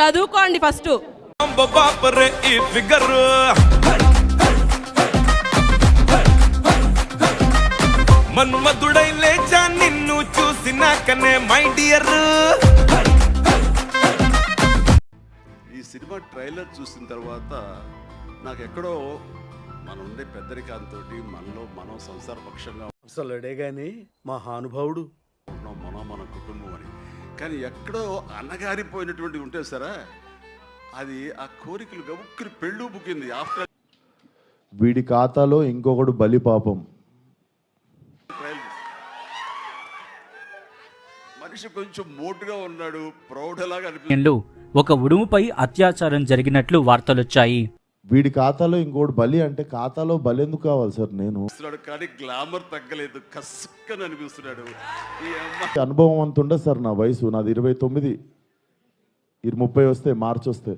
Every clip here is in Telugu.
చదువుకోండి ఫస్ట్. ఈ ఫిగర్. మన్మధుడై లేచా నిన్ను చూసినాకనే మై డియర్ ఈ సినిమా ట్రైలర్ చూసిన తర్వాత నాకు ఎక్కడో మన ఉండే పెద్దరికాంతో మనలో మనం సంసార పక్షంగా అసలుడే గాని మహానుభావుడు. ఉన్నాం మనం మన కుటుంబం అని. కానీ ఎక్కడో అన్నగారిపోయినటువంటి ఉంటే సరే అది ఆ కోరికలు గబుక్కుని పెళ్ళు బుక్కింది. ఆఫ్టర్ వీడి ఖాతాలో ఇంకొకడు బలి పాపం. మనిషి కొంచెం మోటుగా ఉన్నాడు ప్రౌఢలాగా లో ఒక ఉడుముపై అత్యాచారం జరిగినట్లు వార్తలొచ్చాయి. వీడి ఖాతాలో ఇంకోటి బలి అంటే ఖాతాలో బలి ఎందుకు కావాలి సార్ నేను? కానీ గ్లామర్ తగ్గలేదు కసుక్కని అనిపిస్తున్నాడు. ఈ అమ్మ. అనుభవం అంత ఉండదు సార్ నా వయసు నాది ఇరవై తొమ్మిది. ఇరు ముప్పై వస్తే మార్చి వస్తే.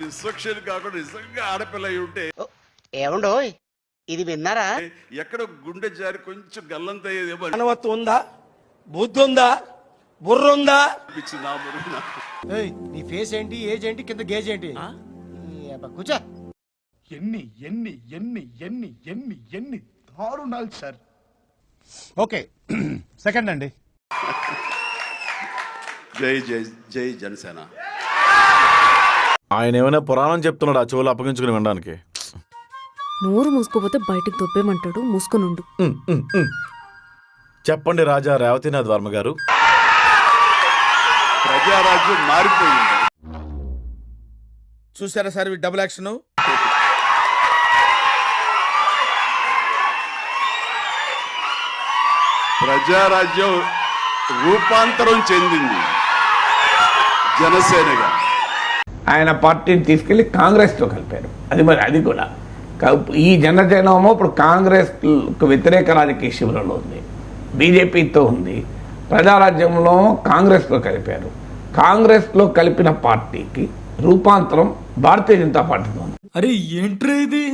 డిస్ట్రక్షన్ కాకుండా నిజంగా ఆడపిల్ల అయి ఉంటే. ఏమండోయ్ ఇది విన్నారా? ఎక్కడ గుండె జారి కొంచెం గల్లంత అయ్యేదేమో మానవత్వం ఉందా? బుద్ధి ఉందా? బుర్ర నాకు. నీ ఫేస్ ఏంటి? ఏజ్ ఏంటి? కింద గేజ్ ఏంటి? కూర్చో. ఎన్ని ఎన్ని ఎన్ని ఎన్ని ఎన్ని ఎన్ని దారుణాలు సార్. ఓకే. సెకండ్ అండి. జై జై జై జనసేన. ఆయన ఏమైనా పురాణం చెప్తున్నాడు? ఆ చెవులు అప్పగించుకుని వినడానికి. నోరు మూసుకోపోతే బయటికి దొబ్బేమంటాడు మూసుకొనుండు. చెప్పండి రాజా రేవతినాథ్ వర్మ గారు. ప్రజారాజ్యం మారిపోయింది. చూసారా సార్ డబుల్ యాక్షన్ ప్రజారాజ్యం రూపాంతరం చెందింది. జనసేనగా. ఆయన పార్టీని తీసుకెళ్ళి కాంగ్రెస్లో కలిపారు. అది మరి అది కూడా. ఈ జనజనమో ఇప్పుడు కాంగ్రెస్కు వ్యతిరేక రాజకీయ శిబిరంలో ఉంది. బీజేపీతో ఉంది. ప్రజారాజ్యంలో కాంగ్రెస్లో కలిపారు. కాంగ్రెస్లో కలిపిన పార్టీకి రూపాంతరం భారతీయ జనతా పార్టీతో అరే ఏంట్రా ఇది?